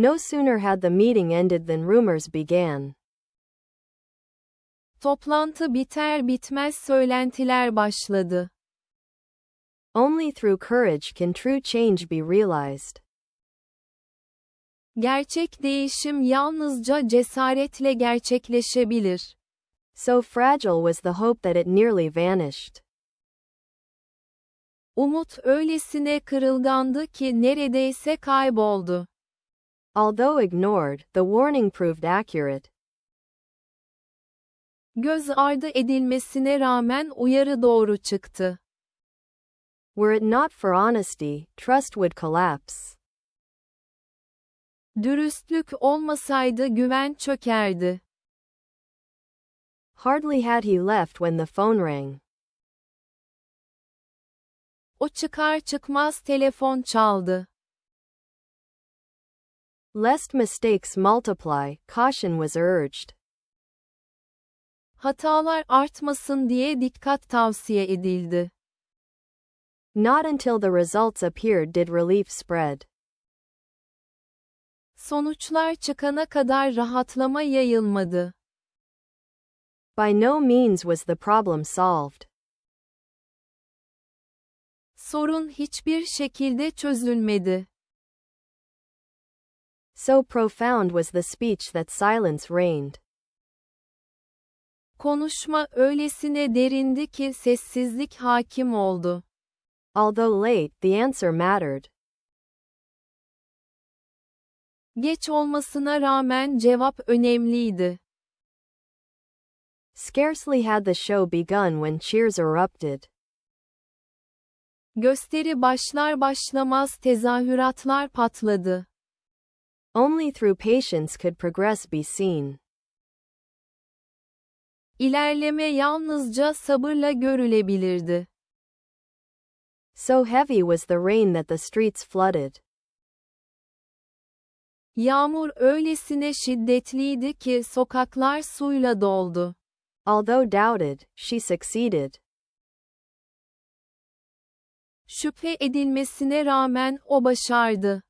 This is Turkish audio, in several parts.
No sooner had the meeting ended than rumors began. Toplantı biter bitmez söylentiler başladı. Only through courage can true change be realized. Gerçek değişim yalnızca cesaretle gerçekleşebilir. So fragile was the hope that it nearly vanished. Umut öylesine kırılgandı ki neredeyse kayboldu. Although ignored, the warning proved accurate. Göz ardı edilmesine rağmen uyarı doğru çıktı. Were it not for honesty, trust would collapse. Dürüstlük olmasaydı güven çökerdi. Hardly had he left when the phone rang. O çıkar çıkmaz telefon çaldı. Lest mistakes multiply, caution was urged. Hatalar artmasın diye dikkat tavsiye edildi. Not until the results appeared did relief spread. Sonuçlar çıkana kadar rahatlama yayılmadı. By no means was the problem solved. Sorun hiçbir şekilde çözülmedi. So profound was the speech that silence reigned. Konuşma öylesine derindi ki sessizlik hakim oldu. Although late, the answer mattered. Geç olmasına rağmen cevap önemliydi. Scarcely had the show begun when cheers erupted. Gösteri başlar başlamaz tezahüratlar patladı. Only through patience could progress be seen. İlerleme yalnızca sabırla görülebilirdi. So heavy was the rain that the streets flooded. Yağmur öylesine şiddetliydi ki sokaklar suyla doldu. Although doubted, she succeeded. Şüphe edilmesine rağmen o başardı.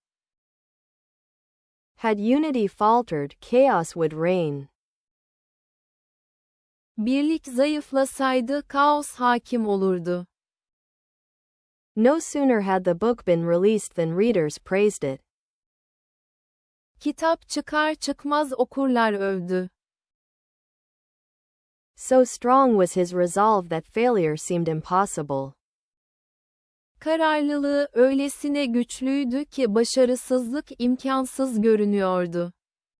Had unity faltered, chaos would reign. Birlik zayıflasaydı kaos hakim olurdu. No sooner had the book been released than readers praised it. Kitap çıkar çıkmaz okurlar övdü. So strong was his resolve that failure seemed impossible. Kararlılığı öylesine güçlüydü ki başarısızlık imkansız görünüyordu.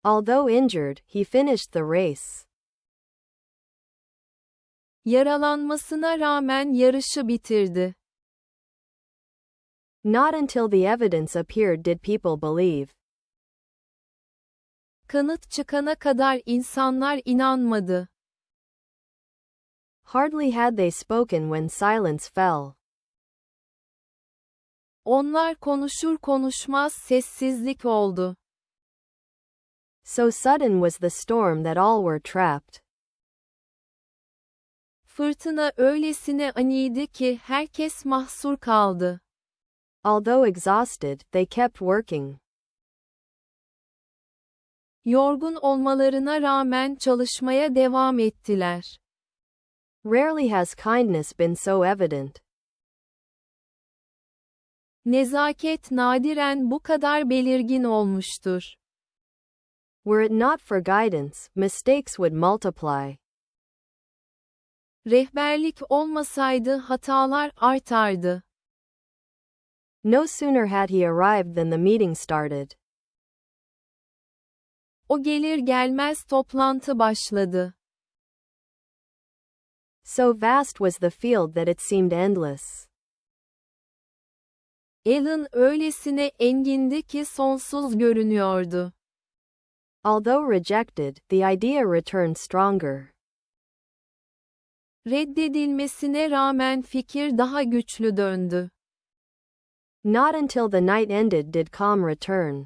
Although injured, he finished the race. Yaralanmasına rağmen yarışı bitirdi. Not until the evidence appeared did people believe. Kanıt çıkana kadar insanlar inanmadı. Hardly had they spoken when silence fell. Onlar konuşur konuşmaz sessizlik oldu. So sudden was the storm that all were trapped. Fırtına öylesine aniydi ki herkes mahsur kaldı. Although exhausted, they kept working. Yorgun olmalarına rağmen çalışmaya devam ettiler. Rarely has kindness been so evident. Nezaket nadiren bu kadar belirgin olmuştur. Were it not for guidance, mistakes would multiply. Rehberlik olmasaydı hatalar artardı. No sooner had he arrived than the meeting started. O gelir gelmez toplantı başladı. So vast was the field that it seemed endless. Alan öylesine engindi ki sonsuz görünüyordu. Although rejected, the idea returned stronger. Reddedilmesine rağmen fikir daha güçlü döndü. Not until the night ended did calm return.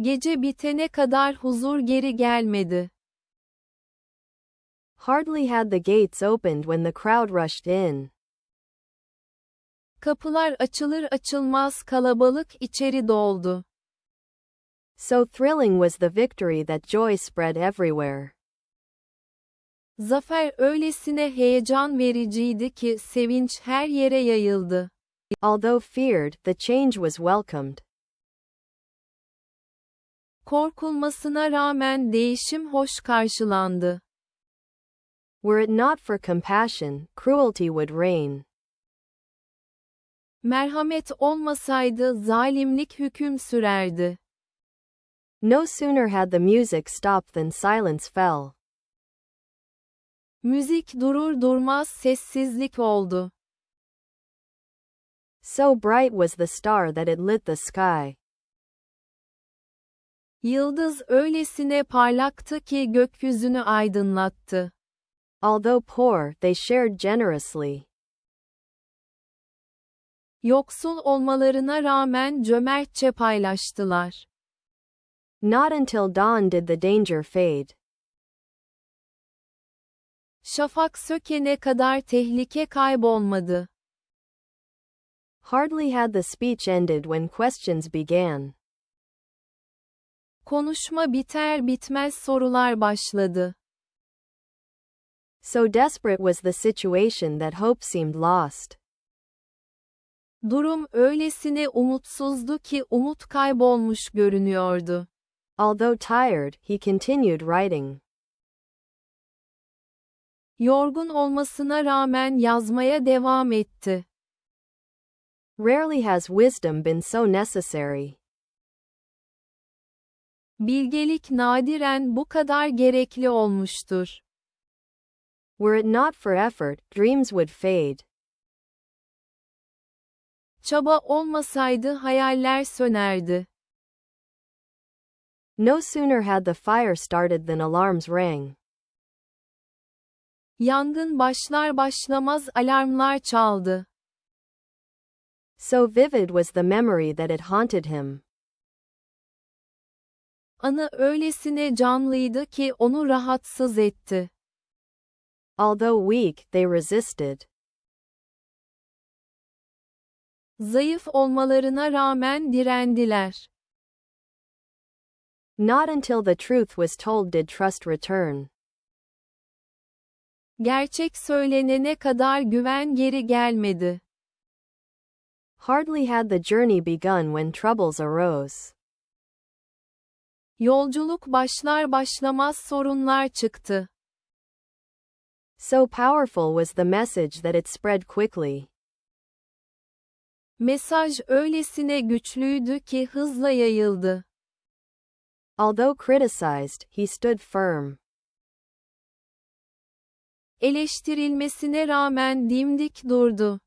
Gece bitene kadar huzur geri gelmedi. Hardly had the gates opened when the crowd rushed in. Kapılar açılır açılmaz kalabalık içeri doldu. So thrilling was the victory that joy spread everywhere. Zafer öylesine heyecan vericiydi ki sevinç her yere yayıldı. Although feared, the change was welcomed. Korkulmasına rağmen değişim hoş karşılandı. Were it not for compassion, cruelty would reign. Merhamet olmasaydı zalimlik hüküm sürerdi. No sooner had the music stopped than silence fell. Müzik durur durmaz sessizlik oldu. So bright was the star that it lit the sky. Yıldız öylesine parlaktı ki gökyüzünü aydınlattı. Although poor, they shared generously. Yoksul olmalarına rağmen cömertçe paylaştılar. Not until dawn did the danger fade. Şafak sökene kadar tehlike kaybolmadı. Hardly had the speech ended when questions began. Konuşma biter bitmez sorular başladı. So desperate was the situation that hope seemed lost. Durum öylesine umutsuzdu ki umut kaybolmuş görünüyordu. Although tired, he continued writing. Yorgun olmasına rağmen yazmaya devam etti. Rarely has wisdom been so necessary. Bilgelik nadiren bu kadar gerekli olmuştur. Were it not for effort, dreams would fade. Çaba olmasaydı hayaller sönerdi. No sooner had the fire started than alarms rang. Yangın başlar başlamaz alarmlar çaldı. So vivid was the memory that it haunted him. Anı öylesine canlıydı ki onu rahatsız etti. Although weak, they resisted. Zayıf olmalarına rağmen direndiler. Not until the truth was told did trust return. Gerçek söylenene kadar güven geri gelmedi. Hardly had the journey begun when troubles arose. Yolculuk başlar başlamaz sorunlar çıktı. So powerful was the message that it spread quickly. Mesaj öylesine güçlüydü ki hızla yayıldı. Although criticized, he stood firm. Eleştirilmesine rağmen dimdik durdu.